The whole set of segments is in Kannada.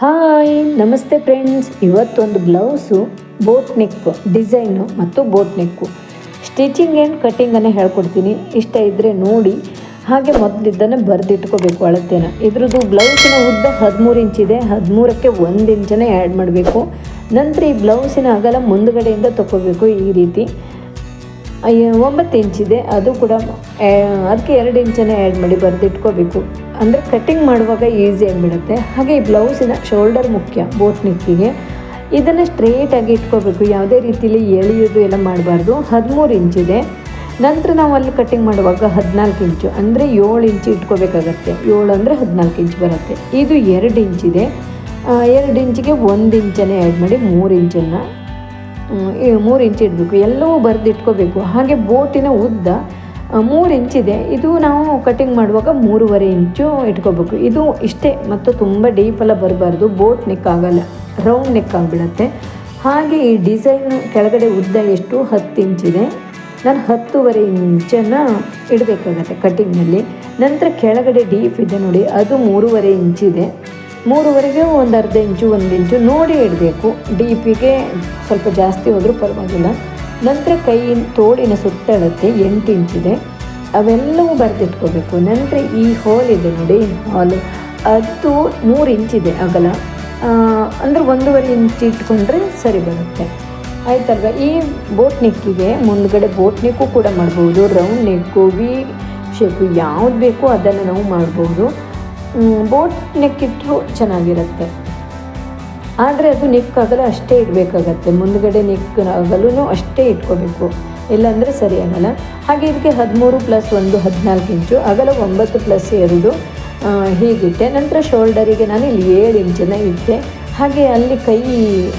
ಹಾಯ್, ನಮಸ್ತೆ ಫ್ರೆಂಡ್ಸ್ ಇವತ್ತೊಂದು ಬ್ಲೌಸು ಬೋಟ್ ನೆಕ್ ಡಿಸೈನು ಮತ್ತು ಬೋಟ್ ನೆಕ್ಕು ಸ್ಟಿಚಿಂಗ್ ಆ್ಯಂಡ್ ಕಟ್ಟಿಂಗನ್ನು ಹೇಳ್ಕೊಡ್ತೀನಿ. ಇಷ್ಟ ಇದ್ದರೆ ನೋಡಿ. ಹಾಗೆ ಮೊದಲಿದ್ದನ್ನು ಬರೆದಿಟ್ಕೋಬೇಕು ಅಳತೆನ. ಇದ್ರದ್ದು ಬ್ಲೌಸಿನ ಉದ್ದ ಹದಿಮೂರು ಇಂಚಿದೆ ಹದಿಮೂರಕ್ಕೆ ಒಂದು ಇಂಚನೇ ಆ್ಯಡ್ ಮಾಡಬೇಕು. ನಂತರ ಈ ಬ್ಲೌಸಿನ ಅಗಲ ಮುಂದುಗಡೆಯಿಂದ ತಗೋಬೇಕು ಈ ರೀತಿ. ಒಂಬತ್ತು ಇಂಚಿದೆ ಅದು ಕೂಡ ಅದಕ್ಕೆ ಎರಡು ಇಂಚನ್ನು ಆ್ಯಡ್ ಮಾಡಿ ಬರೆದಿಟ್ಕೋಬೇಕು. ಅಂದರೆ ಕಟ್ಟಿಂಗ್ ಮಾಡುವಾಗ ಈಸಿ ಆಗಿಬಿಡುತ್ತೆ. ಹಾಗೆ ಈ ಬ್ಲೌಸಿನ ಶೋಲ್ಡರ್ ಮುಖ್ಯ ಬೋಟ್ ನಿಕ್ಕಿಗೆ ಇದನ್ನು ಸ್ಟ್ರೇಟಾಗಿ ಇಟ್ಕೋಬೇಕು. ಯಾವುದೇ ರೀತಿಯಲ್ಲಿ ಎಳೆಯೋದು ಎಲ್ಲ ಮಾಡಬಾರ್ದು. ಹದಿಮೂರು ಇಂಚಿದೆ ನಂತರ ನಾವು ಅಲ್ಲಿ ಕಟ್ಟಿಂಗ್ ಮಾಡುವಾಗ ಹದಿನಾಲ್ಕು ಇಂಚು ಅಂದರೆ ಏಳು ಇಂಚು ಇಟ್ಕೋಬೇಕಾಗತ್ತೆ. ಏಳು ಅಂದರೆ ಹದಿನಾಲ್ಕು ಇಂಚು ಬರುತ್ತೆ. ಇದು ಎರಡು ಇಂಚಿದೆ ಎರಡು ಇಂಚಿಗೆ ಒಂದು ಇಂಚನ್ನೇ ಆ್ಯಡ್ ಮಾಡಿ ಮೂರು ಇಂಚನ್ನು ಮೂರು ಇಂಚ್ ಇಡಬೇಕು. ಎಲ್ಲವೂ ಬರೆದಿಟ್ಕೋಬೇಕು. ಹಾಗೆ ಬೋಟಿನ ಉದ್ದ ಮೂರು ಇಂಚಿದೆ ಇದು. ನಾವು ಕಟಿಂಗ್ ಮಾಡುವಾಗ ಮೂರುವರೆ ಇಂಚು ಇಟ್ಕೋಬೇಕು. ಇದು ಇಷ್ಟೇ, ಮತ್ತು ತುಂಬ ಡೀಪೆಲ್ಲ ಬರಬಾರ್ದು. ಬೋಟ್ ನೆಕ್ ಆಗಲ್ಲ ರೌಂಡ್ ನೆಕ್ ಆಗಿಬಿಡತ್ತೆ. ಹಾಗೆ ಈ ಡಿಸೈನ್ ಕೆಳಗಡೆ ಉದ್ದ ಎಷ್ಟು? ಹತ್ತು ಇಂಚಿದೆ ನಾನು ಹತ್ತುವರೆ ಇಂಚನ್ನು ಇಡಬೇಕಾಗತ್ತೆ ಕಟಿಂಗ್ನಲ್ಲಿ ನಂತರ ಕೆಳಗಡೆ ಡೀಪ್ ಇದೆ ನೋಡಿ, ಅದು ಮೂರುವರೆ ಇಂಚಿದೆ ಮೂರುವರೆಗೆ ಒಂದು ಅರ್ಧ ಇಂಚು, ಒಂದು ಇಂಚು ನೋಡಿ ಇಡಬೇಕು. ಡೀಪಿಗೆ ಸ್ವಲ್ಪ ಜಾಸ್ತಿ ಹೋದರೂ ಪರವಾಗಿಲ್ಲ. ನಂತರ ಕೈ ತೋಳಿನ ಸುತ್ತಳತೆ ಎಂಟು ಇಂಚಿದೆ ಅವೆಲ್ಲವೂ ಬರೆದಿಟ್ಕೋಬೇಕು. ನಂತರ ಈ ಹೋಲ್ ಇದೆ ನೋಡಿ ಹಾಲು ಅದು ಮೂರು ಇಂಚಿದೆ ಅಗಲ. ಅಂದರೆ ಒಂದೂವರೆ ಇಂಚು ಇಟ್ಕೊಂಡ್ರೆ ಸರಿ ಬರುತ್ತೆ. ಆಯ್ತಲ್ವ? ಈ ಬೋಟ್ ನೆಕ್ಕಿಗೆ ಮುಂದ್ಗಡೆ ಬೋಟ್ ನೆಕ್ಕು ಕೂಡ ಮಾಡ್ಬೋದು. ರೌಂಡ್ ನೆಕ್ಕು ವಿ ಶೇಪು ಯಾವ್ದು ಬೇಕೋ ಅದನ್ನು ನಾವು ಮಾಡ್ಬೋದು. ಬೋಟ್ ನೆಕ್ ಇಟ್ಟರು ಚೆನ್ನಾಗಿರುತ್ತೆ. ಆದರೆ ಅದು ನೆಕ್ ಅಷ್ಟೇ ಇಡಬೇಕಾಗತ್ತೆ. ಮುಂದ್ಗಡೆ ನೆಕ್ ಆಗಲೂ ಅಷ್ಟೇ ಇಟ್ಕೋಬೇಕು. ಇಲ್ಲಾಂದರೆ ಸರಿ ಆಗಲ್ಲ. ಹಾಗೆ ಇದಕ್ಕೆ ಹದಿಮೂರು ಪ್ಲಸ್ ಒಂದು ಹದಿನಾಲ್ಕು ಇಂಚು ಅಗಲ ಒಂಬತ್ತು ಪ್ಲಸ್ ಎರಡು ಹೀಗಿಟ್ಟೆ. ನಂತರ ಶೋಲ್ಡರಿಗೆ ನಾನು ಇಲ್ಲಿ ಏಳು ಇಂಚನ್ನ ಇಟ್ಟೆ. ಹಾಗೆ ಅಲ್ಲಿ ಕೈ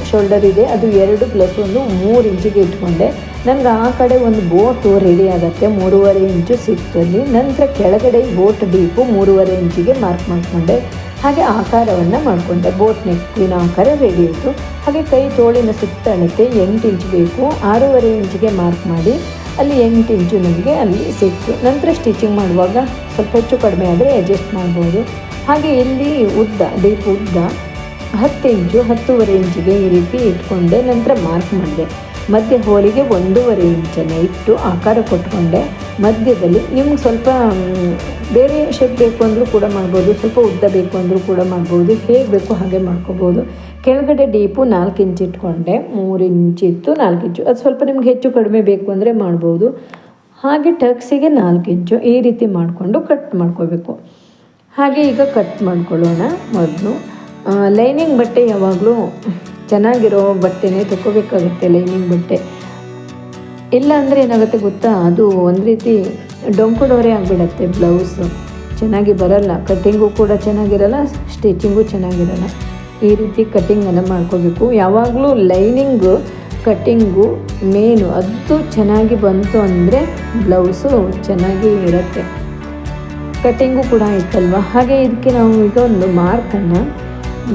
ಶೋಲ್ಡರ್ ಇದೆ. ಅದು ಎರಡು ಪ್ಲಸ್ ಒಂದು ಮೂರು ಇಂಚಿಗೆ ಇಟ್ಕೊಂಡೆ. ನನಗೆ ಆ ಕಡೆ ಒಂದು ಬೋಟು ರೆಡಿ ಆಗುತ್ತೆ, ಮೂರುವರೆ ಇಂಚು ಸಿಕ್ತಲ್ಲಿ ನಂತರ ಕೆಳಗಡೆ ಬೋಟ್ ಡೀಪು ಮೂರುವರೆ ಇಂಚಿಗೆ ಮಾರ್ಕ್ ಮಾಡಿಕೊಂಡೆ. ಹಾಗೆ ಆಕಾರವನ್ನು ಮಾಡಿಕೊಂಡೆ. ಬೋಟ್ ನೆಕ್ಕಿನ ಆಕಾರ ರೆಡಿ ಆಯಿತು. ಹಾಗೆ ಕೈ ತೋಳಿನ ಸುತ್ತಣಕ್ಕೆ ಎಂಟು ಇಂಚ್ ಬೇಕು. ಆರೂವರೆ ಇಂಚಿಗೆ ಮಾರ್ಕ್ ಮಾಡಿ. ಅಲ್ಲಿ ಎಂಟು ಇಂಚು ನನಗೆ ಅಲ್ಲಿ ಸಿಕ್ತು. ನಂತರ ಸ್ಟಿಚಿಂಗ್ ಮಾಡುವಾಗ ಸ್ವಲ್ಪ ಹೆಚ್ಚು ಕಡಿಮೆ ಆದರೆ ಅಡ್ಜಸ್ಟ್ ಮಾಡ್ಬೋದು. ಹಾಗೆ ಇಲ್ಲಿ ಉದ್ದ ಡೀಪ್ ಉದ್ದ ಹತ್ತು ಇಂಚು, ಹತ್ತೂವರೆ ಇಂಚಿಗೆ ಈ ರೀತಿ ಇಟ್ಕೊಂಡೆ. ನಂತರ ಮಾರ್ಕ್ ಮಾಡಿದೆ. ಮಧ್ಯ ಹೋಳಿಗೆ ಒಂದೂವರೆ ಇಂಚನ್ನು ಇಟ್ಟು ಆಕಾರ ಕೊಟ್ಕೊಂಡೆ ಮಧ್ಯದಲ್ಲಿ ನಿಮ್ಗೆ ಸ್ವಲ್ಪ ಬೇರೆ ಶೇಪ್ ಬೇಕು ಅಂದರೂ ಕೂಡ ಮಾಡ್ಬೋದು, ಸ್ವಲ್ಪ ಉದ್ದ ಬೇಕು ಅಂದರೂ ಕೂಡ ಮಾಡ್ಬೋದು, ಹೇಗೆ ಬೇಕೋ ಹಾಗೆ ಮಾಡ್ಕೋಬೋದು. ಕೆಳಗಡೆ ಡೀಪು ನಾಲ್ಕು ಇಂಚ್ ಇಟ್ಕೊಂಡೆ, ಮೂರು ಇಂಚ್ ಇತ್ತು, ನಾಲ್ಕು ಇಂಚು. ಅದು ಸ್ವಲ್ಪ ನಿಮ್ಗೆ ಹೆಚ್ಚು ಕಡಿಮೆ ಬೇಕು ಅಂದರೆ ಮಾಡ್ಬೋದು. ಹಾಗೆ ಟಕ್ಸಿಗೆ ನಾಲ್ಕು ಇಂಚು ಈ ರೀತಿ ಮಾಡಿಕೊಂಡು ಕಟ್ ಮಾಡ್ಕೋಬೇಕು. ಹಾಗೆ ಈಗ ಕಟ್ ಮಾಡ್ಕೊಳ್ಳೋಣ ಮೊದಲು. ಲೈನಿಂಗ್ ಬಟ್ಟೆ ಯಾವಾಗಲೂ ಚೆನ್ನಾಗಿರೋ ಬಟ್ಟೆನೇ ತಗೋಬೇಕಾಗುತ್ತೆ ಲೈನಿಂಗ್ ಬಟ್ಟೆ. ಇಲ್ಲ ಅಂದರೆ ಏನಾಗುತ್ತೆ ಗೊತ್ತಾ? ಅದು ಒಂದು ರೀತಿ ಡೊಂಕು ಆಗಿಬಿಡತ್ತೆ ಬ್ಲೌಸು. ಚೆನ್ನಾಗಿ ಬರಲ್ಲ. ಕಟ್ಟಿಂಗು ಕೂಡ ಚೆನ್ನಾಗಿರಲ್ಲ, ಸ್ಟಿಚಿಂಗು ಚೆನ್ನಾಗಿರಲ್ಲ. ಈ ರೀತಿ ಕಟ್ಟಿಂಗನ್ನು ಮಾಡ್ಕೋಬೇಕು. ಯಾವಾಗಲೂ ಲೈನಿಂಗು, ಕಟ್ಟಿಂಗು ಮೇನು ಅದು ಚೆನ್ನಾಗಿ ಬಂತು ಅಂದರೆ ಬ್ಲೌಸು ಚೆನ್ನಾಗಿ ಇರುತ್ತೆ. ಕಟ್ಟಿಂಗು ಕೂಡ ಇತ್ತಲ್ವ? ಹಾಗೆ ಇದಕ್ಕೆ ನಾವು ಈಗ ಒಂದು ಮಾರ್ಕನ್ನು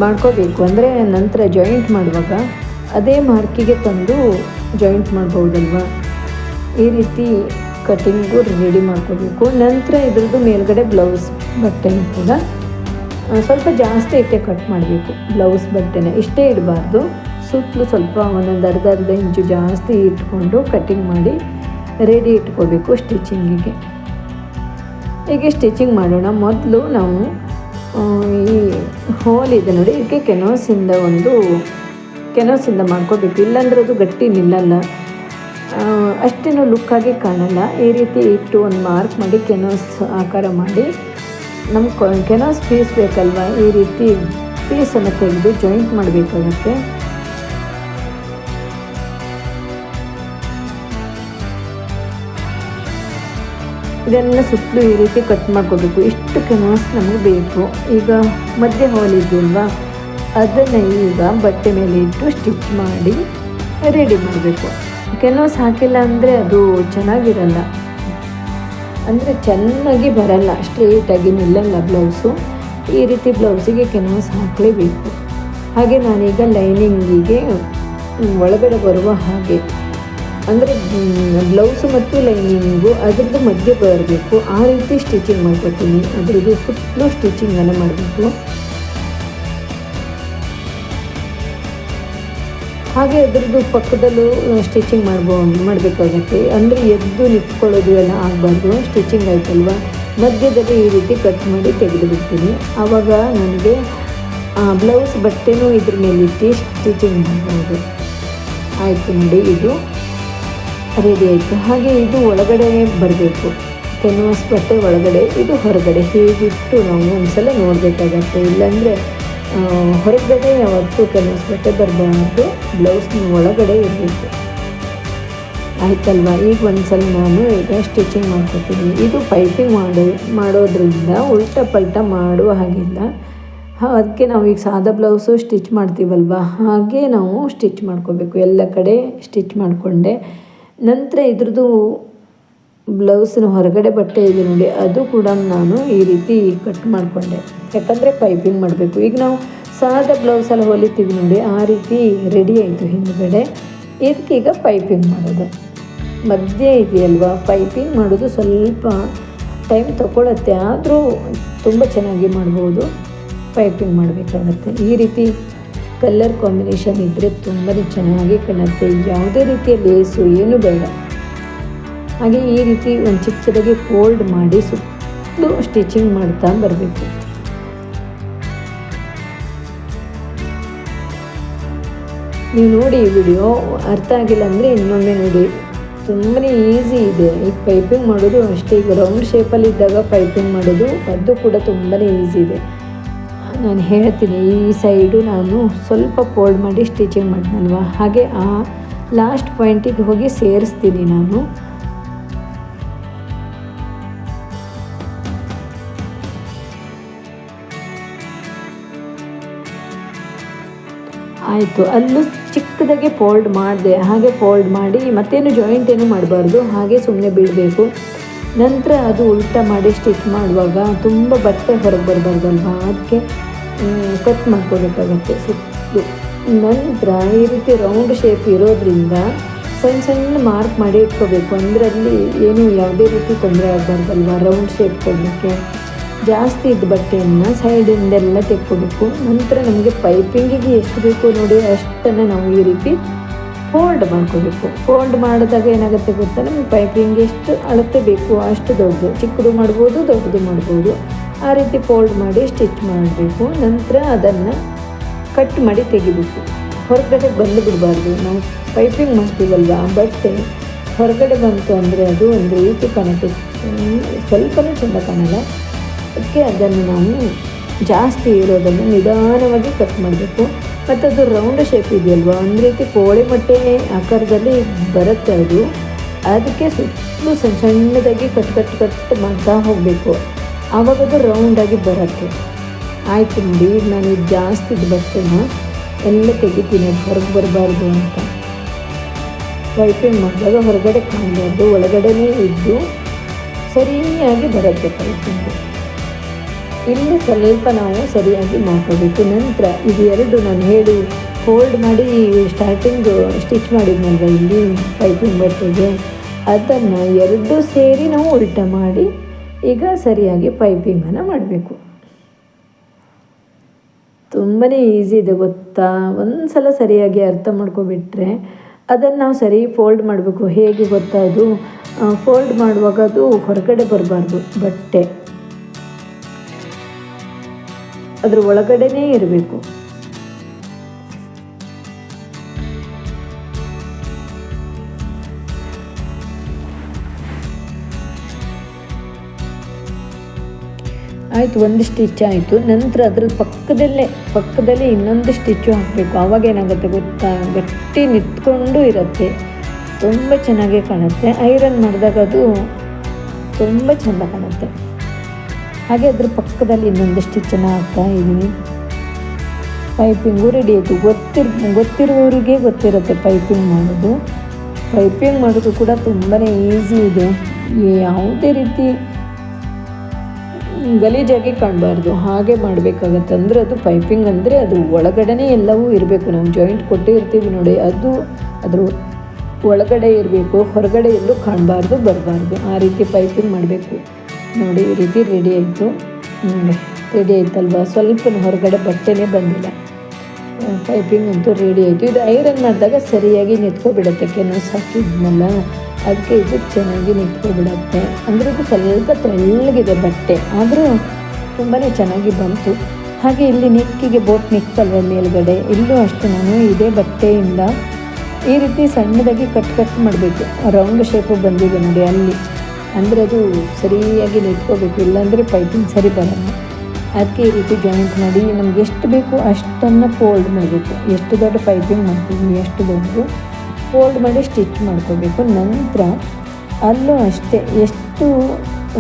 ಮಾಡ್ಕೋಬೇಕು. ಅಂದರೆ ನಂತರ ಜಾಯಿಂಟ್ ಮಾಡುವಾಗ ಅದೇ ಮಾರ್ಕಿಗೆ ತಂದು ಜಾಯಿಂಟ್ ಮಾಡ್ಬೋದಲ್ವ ಈ ರೀತಿ ಕಟ್ಟಿಂಗು ರೆಡಿ ಮಾಡ್ಕೋಬೇಕು. ನಂತರ ಇದ್ರದ್ದು ಮೇಲ್ಗಡೆ ಬ್ಲೌಸ್ ಬಟ್ಟೆನೂ ಕೂಡ ಸ್ವಲ್ಪ ಜಾಸ್ತಿ ಇಟ್ಟೆ ಕಟ್ ಮಾಡಬೇಕು. ಬ್ಲೌಸ್ ಬಟ್ಟೆನ ಇಷ್ಟೇ ಇಡಬಾರ್ದು. ಸುತ್ತಲೂ ಸ್ವಲ್ಪ ಒಂದೊಂದು ಅರ್ಧ ಅರ್ಧ ಇಂಚು ಜಾಸ್ತಿ ಇಟ್ಕೊಂಡು ಕಟ್ಟಿಂಗ್ ಮಾಡಿ ರೆಡಿ ಇಟ್ಕೋಬೇಕು ಸ್ಟಿಚಿಂಗಿಗೆ ಹೀಗೆ ಸ್ಟಿಚಿಂಗ್ ಮಾಡೋಣ. ಮೊದಲು ನಾವು ಈ ಹೋಲ್ ಇದೆ ನೋಡಿ, ಇದಕ್ಕೆ ಕೆನೋಸಿಂದ ಒಂದು ಕೆನೋಸಿಂದ ಮಾಡ್ಕೋಬೇಕು. ಇಲ್ಲಾಂದ್ರೆ ಅದು ಗಟ್ಟಿ ನಿಲ್ಲಲ್ಲ. ಅಷ್ಟೇನೂ ಲುಕ್ಕಾಗಿ ಕಾಣಲ್ಲ. ಈ ರೀತಿ ಇಟ್ಟು ಒಂದು ಮಾರ್ಕ್ ಮಾಡಿ ಕೆನೋಸ್ ಆಕಾರ ಮಾಡಿ ನಮ್ಮ ಕೆನೋಸ್ ಪೀಸ್ ಬೇಕಲ್ವ? ಈ ರೀತಿ ಪೀಸನ್ನು ತೆಗೆದು ಜಾಯಿಂಟ್ ಮಾಡಬೇಕಾಗತ್ತೆ ಇದೆಲ್ಲ ಸುತ್ತಲೂ ಈ ರೀತಿ ಕಟ್ ಮಾಡ್ಕೋಬೇಕು. ಇಷ್ಟು ಕೆನಾಸ್ ನಮಗೆ ಬೇಕು. ಈಗ ಮಧ್ಯೆ ಹೋಲ್ ಇದೆಯಲ್ವಾ ಅದನ್ನು ಈಗ ಬಟ್ಟೆ ಮೇಲೆ ಇಟ್ಟು ಸ್ಟಿಚ್ ಮಾಡಿ ರೆಡಿ ಮಾಡಬೇಕು. ಕೆನಾಸ್ ಹಾಕಿಲ್ಲ ಅಂದರೆ ಅದು ಚೆನ್ನಾಗಿರಲ್ಲ. ಅಂದರೆ ಚೆನ್ನಾಗಿ ಬರಲ್ಲ. ಸ್ಟ್ರೇಟಾಗಿ ನಿಲ್ಲಲ್ಲ ಬ್ಲೌಸು ಈ ರೀತಿ ಬ್ಲೌಸಿಗೆ ಕೆನೋಸ್ ಹಾಕಲೇಬೇಕು ಹಾಗೆ ನಾನೀಗ ಲೈನಿಂಗಿಗೆ ಒಳಗಡೆ ಬರುವ ಹಾಗೆ ಅಂದರೆ ಬ್ಲೌಸು ಮತ್ತು ಲೈನಿಂಗು ಅದರದ್ದು ಮಧ್ಯೆ ಬರಬೇಕು. ಆ ರೀತಿ ಸ್ಟಿಚಿಂಗ್ ಮಾಡ್ಕೊತೀನಿ. ಅದ್ರದ್ದು ಸುತ್ತಲೂ ಸ್ಟಿಚಿಂಗನ್ನು ಮಾಡಬೇಕು. ಹಾಗೆ ಅದ್ರದ್ದು ಪಕ್ಕದಲ್ಲೂ ಸ್ಟಿಚಿಂಗ್ ಮಾಡ್ಬೋ ಮಾಡಬೇಕಾಗತ್ತೆ. ಅಂದರೆ ಎದ್ದು ನಿಂತ್ಕೊಳ್ಳೋದು ಎಲ್ಲ ಆಗಬಾರ್ದು. ಸ್ಟಿಚಿಂಗ್ ಆಯ್ತಲ್ವ? ಮಧ್ಯದಲ್ಲಿ ಈ ರೀತಿ ಕಟ್ ಮಾಡಿ ತೆಗೆದು ಬಿಡ್ತೀನಿ ಆವಾಗ ನನಗೆ ಬ್ಲೌಸ್ ಬಟ್ಟೆನೂ ಇದ್ರ ಮೇಲಿಟ್ಟು ಸ್ಟಿಚಿಂಗ್ ಮಾಡ್ಬೋದು. ಆಯಿತು ನೋಡಿ ಇದು. ರೆಡಿ ಆಯಿತು. ಹಾಗೆ ಇದು ಒಳಗಡೆ ಬರಬೇಕು. ಕೆನ್ವಾಸ್ ಬಟ್ಟೆ ಒಳಗಡೆ, ಇದು ಹೊರಗಡೆ. ಹೇಗಿಟ್ಟು ನಾವು ಒಂದ್ಸಲ ನೋಡಬೇಕಾಗತ್ತೆ. ಇಲ್ಲಾಂದರೆ ಹೊರಗಡೆ ಯಾವತ್ತೂ ಕೆನ್ವಾಸ್ ಬಟ್ಟೆ ಬರಬಾರ್ದು. ಬ್ಲೌಸ್ನ ಒಳಗಡೆ ಇರಬೇಕು. ಆಯ್ತಲ್ವಾ? ಈಗ ಒಂದ್ಸಲ ನಾನು ಈಗ ಸ್ಟಿಚಿಂಗ್ ಮಾಡ್ಕೊತೀನಿ. ಇದು ಪೈಪಿಂಗ್ ಮಾಡೋ, ಮಾಡೋದ್ರಿಂದ ಉಲ್ಟ ಪಲ್ಟ ಮಾಡುವ ಹಾಗಿಲ್ಲ. ಅದಕ್ಕೆ ನಾವು ಈಗ ಸಾದಾ ಬ್ಲೌಸು ಸ್ಟಿಚ್ ಮಾಡ್ತೀವಲ್ವ? ಹಾಗೆ ನಾವು ಸ್ಟಿಚ್ ಮಾಡ್ಕೋಬೇಕು. ಎಲ್ಲ ಕಡೆ ಸ್ಟಿಚ್ ಮಾಡಿಕೊಂಡೆ. ನಂತರ ಇದ್ರದ್ದು ಬ್ಲೌಸ್ನ ಹೊರಗಡೆ ಬಟ್ಟೆ ಇದೆ ನೋಡಿ, ಅದು ಕೂಡ ನಾನು ಈ ರೀತಿ ಕಟ್ ಮಾಡಿಕೊಂಡೆ. ಯಾಕಂದರೆ ಪೈಪಿಂಗ್ ಮಾಡಬೇಕು. ಈಗ ನಾವು ಸಾದ ಬ್ಲೌಸಲ್ಲಿ ಹೊಲಿತೀವಿ ನೋಡಿ, ಆ ರೀತಿ ರೆಡಿ ಆಯಿತು ಹಿಂದುಗಡೆ. ಇದಕ್ಕೀಗ ಪೈಪಿಂಗ್ ಮಾಡೋದು. ಮಧ್ಯೆ ಇದೆಯಲ್ವಾ? ಪೈಪಿಂಗ್ ಮಾಡೋದು ಸ್ವಲ್ಪ ಟೈಮ್ ತಗೊಳತ್ತೆ. ಆದರೂ ತುಂಬ ಚೆನ್ನಾಗಿ ಮಾಡ್ಬೋದು. ಪೈಪಿಂಗ್ ಮಾಡಬೇಕಾಗತ್ತೆ. ಈ ರೀತಿ ಕಲರ್ ಕಾಂಬಿನೇಷನ್ ಇದ್ದರೆ ತುಂಬಾ ಚೆನ್ನಾಗಿ ಕಾಣುತ್ತೆ. ಯಾವುದೇ ರೀತಿಯ ಲೇಸು ಏನು ಬೇಡ. ಹಾಗೆ ಈ ರೀತಿ ಒಂದು ಚಿಕ್ಕದಾಗಿ ಫೋಲ್ಡ್ ಮಾಡಿ ಸುತ್ತಲೂ ಸ್ಟಿಚಿಂಗ್ ಮಾಡ್ತಾ ಬರಬೇಕು. ನೀವು ನೋಡಿ ಈ ವಿಡಿಯೋ, ಅರ್ಥ ಆಗಿಲ್ಲ ಅಂದರೆ ಇನ್ನೊಮ್ಮೆ ನೋಡಿ. ತುಂಬಾ ಈಸಿ ಇದೆ. ಈಗ ಪೈಪಿಂಗ್ ಮಾಡೋದು ಅಷ್ಟೇ. ಈಗ ರೌಂಡ್ ಶೇಪಲ್ಲಿ ಇದ್ದಾಗ ಪೈಪಿಂಗ್ ಮಾಡೋದು, ಅದು ಕೂಡ ತುಂಬಾ ಈಸಿ ಇದೆ. ನಾನು ಹೇಳ್ತೀನಿ, ಈ ಸೈಡು ನಾನು ಸ್ವಲ್ಪ ಫೋಲ್ಡ್ ಮಾಡಿ ಸ್ಟಿಚಿಂಗ್ ಮಾಡಿದ್ನಲ್ವ ಹಾಗೆ ಆ ಲಾಸ್ಟ್ ಪಾಯಿಂಟಿಗೆ ಹೋಗಿ ಸೇರಿಸ್ತೀನಿ ನಾನು. ಆಯಿತು, ಅಲ್ಲೂ ಚಿಕ್ಕದಾಗೆ ಫೋಲ್ಡ್ ಮಾಡಿದೆ. ಹಾಗೆ ಫೋಲ್ಡ್ ಮಾಡಿ ಮತ್ತೇನು ಜಾಯಿಂಟ್ ಏನು ಮಾಡಬಾರ್ದು? ಹಾಗೆ ಸುಮ್ಮನೆ ಬಿಡಬೇಕು. ನಂತರ ಅದು ಉಲ್ಟ ಮಾಡಿ ಸ್ಟಿಚ್ ಮಾಡುವಾಗ ತುಂಬ ಬಟ್ಟೆ ಹೊರಗೆ ಬರಬಾರ್ದಲ್ವ? ಅದಕ್ಕೆ ಕಟ್ ಮಾಡ್ಕೋಬೇಕಾಗತ್ತೆ ಸುತ್ತು. ನಂತರ ಈ ರೀತಿ ರೌಂಡ್ ಶೇಪ್ ಇರೋದ್ರಿಂದ ಸಣ್ಣ ಸಣ್ಣ ಮಾರ್ಕ್ ಮಾಡಿ ಇಟ್ಕೋಬೇಕು. ಅಂದರೆ ಅಲ್ಲಿ ಏನು ಯಾವುದೇ ರೀತಿ ತೊಂದರೆ ಆಗಬಾರ್ದಲ್ವ ರೌಂಡ್ ಶೇಪ್ ಕೊಡಲಿಕ್ಕೆ? ಜಾಸ್ತಿ ಇದ್ದ ಬಟ್ಟೆಯನ್ನು ಸೈಡಿಂದೆಲ್ಲ ತೆಕ್ಕೋಬೇಕು. ನಂತರ ನಮಗೆ ಪೈಪಿಂಗಿಗೆ ಎಷ್ಟು ಬೇಕು ನೋಡಿ ಅಷ್ಟನ್ನು ನಾವು ಈ ರೀತಿ ಫೋಲ್ಡ್ ಮಾಡ್ಕೋಬೇಕು. ಫೋಲ್ಡ್ ಮಾಡಿದಾಗ ಏನಾಗುತ್ತೆ ಗೊತ್ತಾ? ನಮಗೆ ಪೈಪಿಂಗ್ ಎಷ್ಟು ಅಳತೆ ಬೇಕು, ಅಷ್ಟು ದೊಡ್ಡದು. ಚಿಕ್ಕದು ಮಾಡ್ಬೋದು, ದೊಡ್ಡದು ಮಾಡ್ಬೋದು. ಆ ರೀತಿ ಫೋಲ್ಡ್ ಮಾಡಿ ಸ್ಟಿಚ್ ಮಾಡಬೇಕು. ನಂತರ ಅದನ್ನು ಕಟ್ ಮಾಡಿ ತೆಗಿಬೇಕು. ಹೊರಗಡೆ ಬಂದು ಬಿಡಬಾರ್ದು. ನಾವು ಪೈಪಿಂಗ್ ಮಾಡ್ತೀವಲ್ವ? ಬಟ್ಟೆ ಹೊರಗಡೆ ಬಂತು ಅಂದರೆ ಅದು ಒಂದು ರೀತಿ ಕಾಣುತ್ತೆ. ಸ್ವಲ್ಪನೂ ಚೆಂದ ಕಾಣಲ್ಲ. ಅದಕ್ಕೆ ಅದನ್ನು ನಾವು ಜಾಸ್ತಿ ಇರೋದನ್ನು ನಿಧಾನವಾಗಿ ಕಟ್ ಮಾಡಬೇಕು. ಮತ್ತು ಅದು ರೌಂಡ್ ಶೇಪ್ ಇದೆಯಲ್ವಾ? ಒಂದು ರೀತಿ ಕೋಳಿ ಮೊಟ್ಟೆ ಆಕಾರದಲ್ಲಿ ಬರುತ್ತೆ ಅದು. ಅದಕ್ಕೆ ಸುತ್ತಲೂ ಸಣ್ಣ ಸಣ್ಣದಾಗಿ ಕಟ್ ಕಟ್ ಕಟ್ ಮಾಡ್ತಾ ಹೋಗಬೇಕು. ಆವಾಗ ಅದು ರೌಂಡಾಗಿ ಬರುತ್ತೆ. ಆಯಿತು ನೋಡಿ, ನಾನು ಜಾಸ್ತಿ ಇದು ಬರ್ತೇನ. ಎಲ್ಲ ತೆಗಿತೀನಿ ಹೊರಗೆ ಬರಬಾರ್ದು ಅಂತ. ವೈಪಿಂಗ್ ಮಾಡಿದಾಗ ಹೊರಗಡೆ ಕಾಣಬಾರ್ದು, ಒಳಗಡೆನೇ ಇದ್ದು ಸರಿಯಾಗಿ ಬರುತ್ತೆ ಪೈಪಿಂಗು ಇಲ್ಲಿ ಸ್ವಲ್ಪ ನಾವು ಸರಿಯಾಗಿ ಮಾಡ್ಕೋಬೇಕು ನಂತರ ಇದು ಎರಡು ನಾನು ಹೇಳಿ ಹೋಲ್ಡ್ ಮಾಡಿ ಸ್ಟಾರ್ಟಿಂಗ್ ಸ್ಟಿಚ್ ಮಾಡಿದ್ನಲ್ವ ಇಲ್ಲಿ ಪೈಪಿಂಗ್ ಬಟ್ಟೆಗೆ. ಅದನ್ನು ಎರಡು ಸೇರಿ ನಾವು ಉಲ್ಟ ಮಾಡಿ ಈಗ ಸರಿಯಾಗಿ ಪೈಪಿಂಗನ್ನು ಮಾಡಬೇಕು. ತುಂಬಾ ಈಸಿ ಇದೆ ಗೊತ್ತಾ? ಒಂದು ಸಲ ಸರಿಯಾಗಿ ಅರ್ಥ ಮಾಡ್ಕೊಬಿಟ್ರೆ ಅದನ್ನು ನಾವು ಸರಿ ಫೋಲ್ಡ್ ಮಾಡಬೇಕು. ಹೇಗೆ ಗೊತ್ತಾ ಅದು? ಫೋಲ್ಡ್ ಮಾಡುವಾಗ ಅದು ಹೊರಗಡೆ ಬರಬಾರ್ದು, ಬಟ್ಟೆ. ಅದ್ರ ಒಳಗಡೆನೇ ಇರಬೇಕು. ಆಯಿತು, ಒಂದು ಸ್ಟಿಚ್ ಆಯಿತು. ನಂತರ ಅದ್ರ ಪಕ್ಕದಲ್ಲೇ ಪಕ್ಕದಲ್ಲೇ ಇನ್ನೊಂದು ಸ್ಟಿಚ್ಚು ಹಾಕಬೇಕು. ಆವಾಗ ಏನಾಗುತ್ತೆ ಗೊತ್ತಾ? ಗಟ್ಟಿ ನಿಂತ್ಕೊಂಡು ಇರುತ್ತೆ. ತುಂಬ ಚೆನ್ನಾಗಿ ಕಾಣುತ್ತೆ. ಐರನ್ ಮಾಡಿದಾಗ ಅದು ತುಂಬ ಚೆಂದ ಕಾಣುತ್ತೆ. ಹಾಗೆ ಅದ್ರ ಪಕ್ಕದಲ್ಲಿ ಇನ್ನೊಂದು ಸ್ಟಿಚ್ಚನ್ನು ಹಾಕ್ತಾ ಇದ್ದೀನಿ. ಪೈಪಿಂಗು ರೆಡಿ ಆಯಿತು. ಗೊತ್ತಿರ್, ಗೊತ್ತಿರೋರಿಗೆ ಗೊತ್ತಿರುತ್ತೆ ಪೈಪಿಂಗ್ ಮಾಡೋದು. ಪೈಪಿಂಗ್ ಮಾಡೋದು ಕೂಡ ತುಂಬಾ ಈಸಿ ಇದೆ. ಯಾವುದೇ ರೀತಿ ಗಲೀಜಾಗಿ ಕಾಣಬಾರ್ದು. ಹಾಗೆ ಮಾಡಬೇಕಾಗತ್ತೆ. ಅಂದರೆ ಅದು ಪೈಪಿಂಗ್ ಅಂದರೆ ಅದು ಒಳಗಡೆನೇ ಎಲ್ಲವೂ ಇರಬೇಕು. ನಾವು ಜಾಯಿಂಟ್ ಕೊಟ್ಟೇ ಇರ್ತೀವಿ ನೋಡಿ. ಅದು ಅದ್ರ ಒಳಗಡೆ ಇರಬೇಕು. ಹೊರಗಡೆ ಎಲ್ಲೂ ಕಾಣಬಾರ್ದು, ಬರಬಾರ್ದು. ಆ ರೀತಿ ಪೈಪಿಂಗ್ ಮಾಡಬೇಕು. ನೋಡಿ, ಈ ರೀತಿ ರೆಡಿ ಆಯಿತು. ರೆಡಿ ಆಯ್ತಲ್ವಾ? ಸ್ವಲ್ಪ ಹೊರಗಡೆ ಬಟ್ಟೆನೇ ಬಂದಿಲ್ಲ. ಪೈಪಿಂಗ್ ಅಂತೂ ರೆಡಿ ಆಯಿತು. ಇದು ಐರನ್ ಮಾಡಿದಾಗ ಸರಿಯಾಗಿ ನಿಂತ್ಕೊಬಿಡುತ್ತೆ. ಕೆನಸ್ ಹಾಕಿದ್ನಲ್ಲ ಅದಕ್ಕೆ ಇದು ಚೆನ್ನಾಗಿ ನಿಂತ್ಕೊಬಿಡುತ್ತೆ. ಅಂದರೆ ಇದು ಸ್ವಲ್ಪ ತೆಳ್ಳಗಿದೆ ಬಟ್ಟೆ. ಆದರೂ ತುಂಬಾ ಚೆನ್ನಾಗಿ ಬಂತು. ಹಾಗೆ ಇಲ್ಲಿ ನಿಕ್ಕಿಗೆ ಬೋಟ್ ನಿಕ್ಕಲ್ವ ಮೇಲ್ಗಡೆ? ಇಲ್ಲೂ ಅಷ್ಟೇ, ನಾನು ಇದೇ ಬಟ್ಟೆಯಿಂದ ಈ ರೀತಿ ಸಣ್ಣದಾಗಿ ಕಟ್ ಕಟ್ ಮಾಡಬೇಕು. ರೌಂಡ್ ಶೇಪು ಬಂದಿದೆ ನೋಡಿ ಅಲ್ಲಿ. ಅಂದರೆ ಅದು ಸರಿಯಾಗಿ ನೆಟ್ಕೋಬೇಕು ಇಲ್ಲಾಂದರೆ ಪೈಪಿಂಗ್ ಸರಿ ಬರಲ್ಲ. ಅದಕ್ಕೆ ಈ ರೀತಿ ಜಾಯಿಂಟ್ ಮಾಡಿ ನಮ್ಗೆ ಎಷ್ಟು ಬೇಕು ಅಷ್ಟನ್ನು ಫೋಲ್ಡ್ ಮಾಡಬೇಕು. ಎಷ್ಟು ದೊಡ್ಡ ಪೈಪಿಂಗ್ ಮಾಡ್ತೀವಿ ಎಷ್ಟು ದೊಡ್ಡದು. ಫೋಲ್ಡ್ ಮಾಡಿ ಸ್ಟಿಚ್ ಮಾಡ್ಕೋಬೇಕು. ನಂತರ ಅಲ್ಲೂ ಅಷ್ಟೇ ಎಷ್ಟು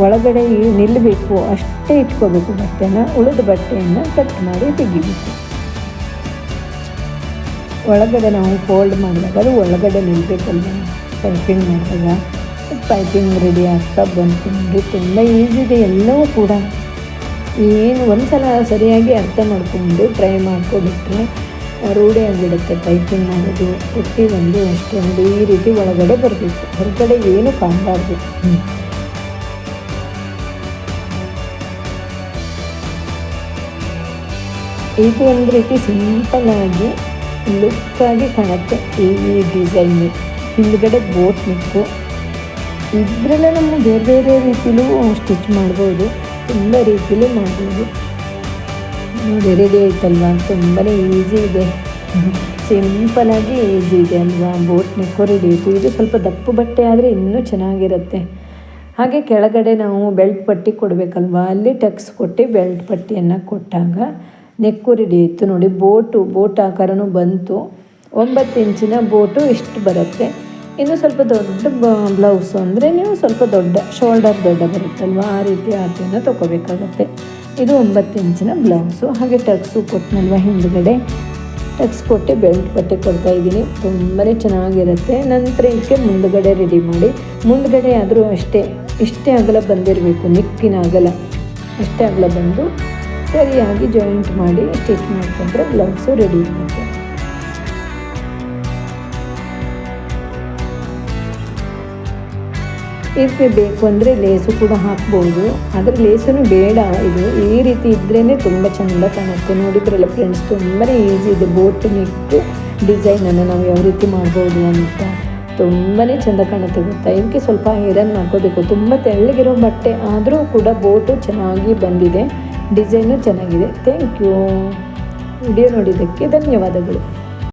ಒಳಗಡೆ ನಿಲ್ಲಬೇಕು ಅಷ್ಟೇ ಇಟ್ಕೋಬೇಕು ಬಟ್ಟೆನ, ಉಳಿದ ಬಟ್ಟೆಯನ್ನು ಕಟ್ ಮಾಡಿ ತೆಗಿಬೇಕು. ಒಳಗಡೆ ನಾವು ಫೋಲ್ಡ್ ಮಾಡಿದಾಗ ಅದು ಒಳಗಡೆ ನಿಲ್ಲಬೇಕಲ್ವ ಪೈಪಿಂಗ್ ಮಾಡಿದಾಗ. ಪೈಪಿಂಗ್ ರೆಡಿ ಆಗ್ತಾ ಬಂತು. ನೋಡಿ, ತುಂಬ ಈಸಿ ಇದೆ, ಎಲ್ಲವೂ ಕೂಡ. ಏನು ಒಂದು ಸಲ ಸರಿಯಾಗಿ ಅರ್ಥ ಮಾಡ್ಕೊಂಡು ಟ್ರೈ ಮಾಡ್ಕೊಬಿಟ್ರೆ ರೂಢಿ ಆಗಿಬಿಡುತ್ತೆ ಪೈಪಿಂಗ್ ಮಾಡೋದು. ಕುಟ್ಟಿ ಒಂದು ಅಷ್ಟೇ, ಒಂದು ಈ ರೀತಿ ಒಳಗಡೆ ಬರಬೇಕು. ಹೊರಗಡೆ ಏನು ಕಾಣಬಾರ್ದು. ಇದು ಒಂದು ರೀತಿ ಸಿಂಪಲ್ಲಾಗಿ ಲುಕ್ಕಾಗಿ ಕಾಣುತ್ತೆ. ಈ ಡಿಸೈನು ಹಿಂದ್ಗಡೆ ಬೋಟ್ ನಿಕ್ಕು. ಇದರಲ್ಲೇ ನಮ್ಮ ಬೇರೆ ಬೇರೆ ರೀತಿಲೂ ಸ್ಟಿಚ್ ಮಾಡ್ಬೋದು. ತುಂಬ ರೀತಿಲೂ ಮಾಡ್ಬೋದು. ನೋಡಿ ರೆಡಿ ಆಯ್ತಲ್ವಾ ತುಂಬಾ ಈಸಿ ಇದೆ. ಸಿಂಪಲಾಗಿ ಈಸಿ ಇದೆ ಅಲ್ವಾ? ಬೋಟ್ ನೆಕ್ಕು ರೆಡಿ ಆಯಿತು ಇದು ಸ್ವಲ್ಪ ದಪ್ಪು ಬಟ್ಟೆ ಆದರೆ ಇನ್ನೂ ಚೆನ್ನಾಗಿರುತ್ತೆ. ಹಾಗೆ ಕೆಳಗಡೆ ನಾವು ಬೆಲ್ಟ್ ಪಟ್ಟಿ ಕೊಡಬೇಕಲ್ವಾ? ಅಲ್ಲಿ ಟಕ್ಸ್ ಕೊಟ್ಟು ಬೆಲ್ಟ್ ಪಟ್ಟಿಯನ್ನು ಕೊಟ್ಟಾಗ ನೆಕ್ಕು ರೆಡಿ ಆಯಿತು ನೋಡಿ ಬೋಟು ಬೋಟ್ ಆಕಾರನೂ ಬಂತು. ಒಂಬತ್ತು ಇಂಚಿನ ಬೋಟು ಇಷ್ಟು ಬರುತ್ತೆ. ಇನ್ನು ಸ್ವಲ್ಪ ದೊಡ್ಡ ಬ್ಲೌಸು ಅಂದರೆ ನೀವು ಸ್ವಲ್ಪ ದೊಡ್ಡ ಶೋಲ್ಡರ್ ದೊಡ್ಡ ಬರುತ್ತಲ್ವ, ಆ ರೀತಿ ಆರ್ತಿಯನ್ನು ತೊಗೋಬೇಕಾಗತ್ತೆ. ಇದು ಒಂಬತ್ತು ಇಂಚಿನ ಬ್ಲೌಸು. ಹಾಗೆ ಟಕ್ಸು ಕೊಟ್ಟನಲ್ವ ಹಿಂದ್ಗಡೆ? ಟಕ್ಸ್ ಕೊಟ್ಟು ಬೆಲ್ಟ್ ಬಟ್ಟೆ ಕೊಡ್ತಾ ಇದ್ದೀನಿ. ತುಂಬಾ ಚೆನ್ನಾಗಿರುತ್ತೆ. ನಂತರ ಇದಕ್ಕೆ ಮುಂದ್ಗಡೆ ರೆಡಿ ಮಾಡಿ. ಮುಂದ್ಗಡೆ ಆದರೂ ಅಷ್ಟೇ, ಇಷ್ಟೇ ಅಗಲ ಬಂದಿರಬೇಕು, ನಿಕ್ಕಿನ ಅಗಲ. ಇಷ್ಟೇ ಅಗಲ ಬಂದು ಸರಿಯಾಗಿ ಜಾಯಿಂಟ್ ಮಾಡಿ ಸ್ಟಿಚ್ ಮಾಡಿಕೊಂಡ್ರೆ ಬ್ಲೌಸು ರೆಡಿ ಆಗುತ್ತೆ. ಇದಕ್ಕೆ ಬೇಕು ಅಂದರೆ ಲೇಸು ಕೂಡ ಹಾಕ್ಬೋದು. ಆದರೆ ಲೇಸನ್ನು ಬೇಡ ಇದು. ಈ ರೀತಿ ಇದ್ರೇ ತುಂಬ ಚೆಂದ ಕಾಣುತ್ತೆ. ನೋಡಿದ್ರಲ್ಲ ಫ್ರೆಂಡ್ಸ್ ತುಂಬಾ ಈಸಿ ಇದೆ. ಬೋಟ್ ನಿಟ್ಟು ಡಿಸೈನನ್ನು ನಾವು ಯಾವ ರೀತಿ ಮಾಡ್ಬೋದು ಅಂತ. ತುಂಬಾ ಚೆಂದ ಕಾಣುತ್ತೆ ಗೊತ್ತಾ? ಇದಕ್ಕೆ ಸ್ವಲ್ಪ ಐರನ್ ಮಾಡ್ಕೋಬೇಕು ತುಂಬ ತೆಳ್ಳಗಿರೋ ಬಟ್ಟೆ ಆದರೂ ಕೂಡ ಬೋಟು ಚೆನ್ನಾಗಿ ಬಂದಿದೆ. ಡಿಸೈನು ಚೆನ್ನಾಗಿದೆ. ಥ್ಯಾಂಕ್ ಯು ವಿಡಿಯೋ ನೋಡಿದ್ದಕ್ಕೆ ಧನ್ಯವಾದಗಳು.